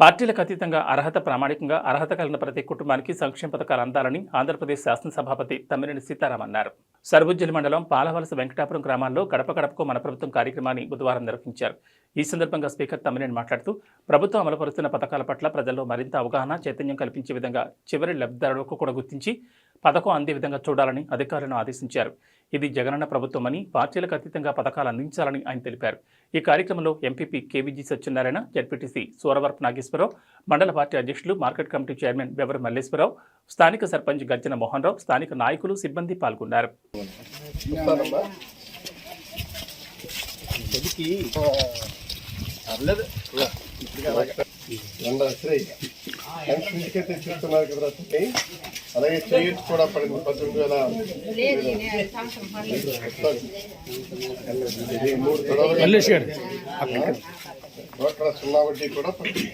పార్టీలకు అతీతంగా అర్హత ప్రామాణికంగా అర్హత కలిగిన ప్రతి కుటుంబానికి సంక్షేమ పథకాలు అందాలని ఆంధ్రప్రదేశ్ శాసనసభాపతి తమ్మినేని సీతారాం అన్నారు. సర్వోజ్జలి మండలం పాలవలస వెంకటాపురం గ్రామాల్లో గడప గడపకు మన ప్రభుత్వం కార్యక్రమాన్ని బుధవారం నిర్వహించారు. ఈ సందర్భంగా స్పీకర్ తమ్మినేని మాట్లాడుతూ ప్రభుత్వం అమలుపరుస్తున్న పథకాల పట్ల ప్రజల్లో మరింత అవగాహన చైతన్యం కల్పించే విధంగా చివరి లబ్ధిదారులకు కూడా గుర్తించి పథకం అందే విధంగా చూడాలని అధికారులను ఆదేశించారు. ఇది జగనన్న ప్రభుత్వమని పార్టీలకు అతీతంగా పథకాలు అందించాలని ఆయన తెలిపారు. ఈ కార్యక్రమంలో MPP KVG Satyanarayana ZPTC Suravarapu Nageswararao మండల పార్టీ అధ్యక్షులు market committee chairman Bevara Malleswararao స్థానిక సర్పంచ్ గర్జన మోహన్ రావు స్థానిక నాయకులు సిబ్బంది పాల్గొన్నారు. చూస్తానమ్మా రెండు కదా అలాగే చేయొచ్చు కూడా పడింది పద్దెనిమిది వేల మూడు రోడ్ల సున్నా వడ్డీ కూడా పడింది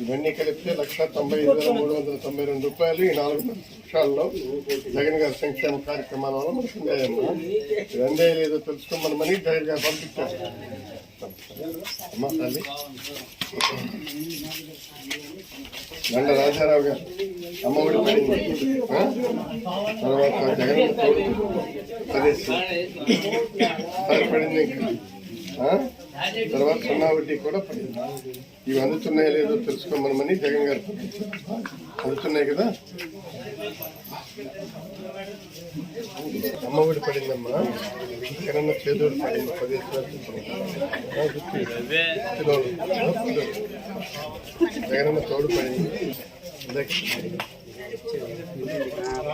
ఇవన్నీ కలిపితే లక్ష తొంభై ఐదు వేల మూడు వందల తొంభై రెండు రూపాయలు ఈ నాలుగు నిమిషాల్లో జగన్ గారి సంక్షేమ కార్యక్రమాల వల్ల మనకు ఇవి లేదో తెలుసుకోమని జగన్ గారు పంపించారు. అమ్మా తల్లి రాజారావు గారు. అమ్మ ఒడి పడింది తర్వాత జగన్ ప్రదేశ్ పడింది తర్వాత సున్నా వడ్డీ కూడా పడింది. ఇవి అందుతున్నాయో లేదో తెలుసుకోమనమని జగన్ గారు అందుతున్నాయి కదా? అమ్మఒడి పడిందమ్మా. ఎక్కడన్నా చేదోడు పడింది పదిహేను. జగనన్న తోడు పడింది.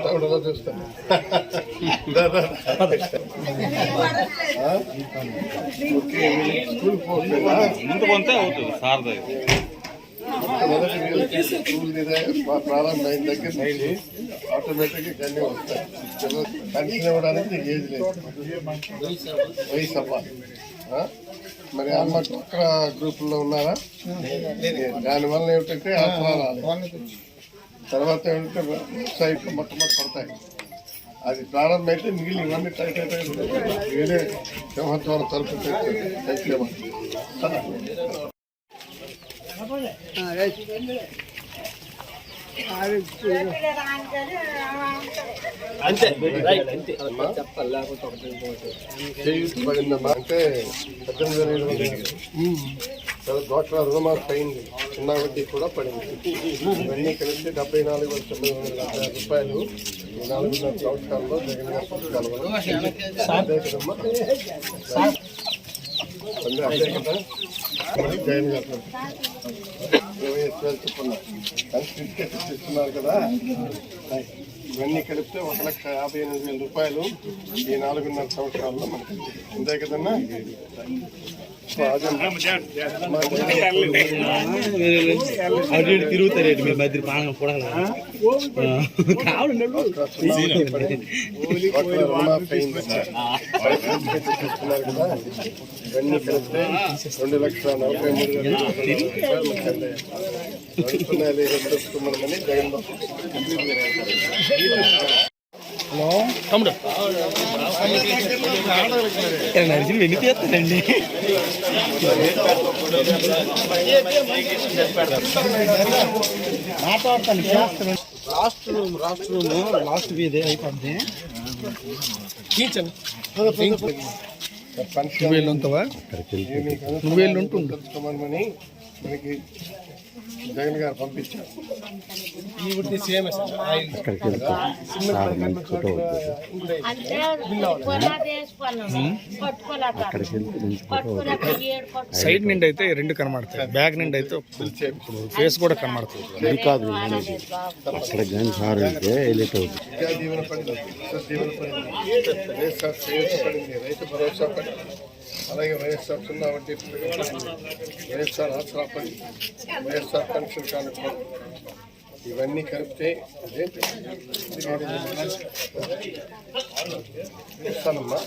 తోడులో చూస్తాను స్కూల్ పోతుందా ముందు కొంతే అవుతుంది ప్రారంభమైన దగ్గర. ఆటోమేటిక్గా అన్నీ వస్తాయి. పెన్షన్ ఇవ్వడానికి నీకు ఏజ్ లేదు. వయసు అవ్వాలి మరి అమ్మ ఒక్క గ్రూపుల్లో ఉన్నారా? దానివల్ల ఏమిటంటే ఆసరా రాలేదు తర్వాత ఏమిటంటే సైట్ మొట్టమొదటి పడతాయి. అది ప్రారంభమైతే మిగిలిన ఇవన్నీ టైట్ టైట్ వేరే సింహద్వారం తలుపు తెచ్చేమో రుణమాఫీ అయింది. చిన్న వడ్డీ కూడా పడింది. ఇవన్నీ కలిసి డెబ్బై నాలుగు వేల తొమ్మిది వందల యాభై రూపాయలు ఈ నాలుగున్నర సంవత్సరాల్లో జగన్ గారి పథకాల కదా. ఇరవై ఇస్తున్నారు కదా. ఇవన్నీ కలిపితే ఒక లక్ష యాభై ఎనిమిది వేల రూపాయలు ఈ నాలుగున్నర సంవత్సరాల్లో మనకి అంతే కదన్నా? అటు ఇటు తిరుగుతారేంటి మీ మధ్య పానం కూడా రెండు లక్షల నలభై మూడు వేల బాబు తమ్ముడు. నడిచి వెండి తీస్తానండి. Last room last room last అయిపోద్ది పెన్షన్ వెళ్ళుంటావా ఏమీ కాదు. నువ్వు వెళ్ళి ఉంటుండు. తెలుసుకోమని మనకి జగన్ గారు పంపించారు ఏడు పట్టుకో- సైడ్ నుండి అయితే రెండు కనబడతాయి బ్యాక్ నుండి అయితే ఫేస్ కూడా కనబడుతుంది కాదు. అక్కడ కానీ సార్ అవుతుంది రైతు భరోసా అలాగే వైఎస్ఆర్ సున్నా వడ్డీ వైఎస్ఆర్ ఆసరా పని వైఎస్ఆర్ పెన్షన్ కానుక ఇవన్నీ కలిపితే అదేంటి ఇస్తానమ్మా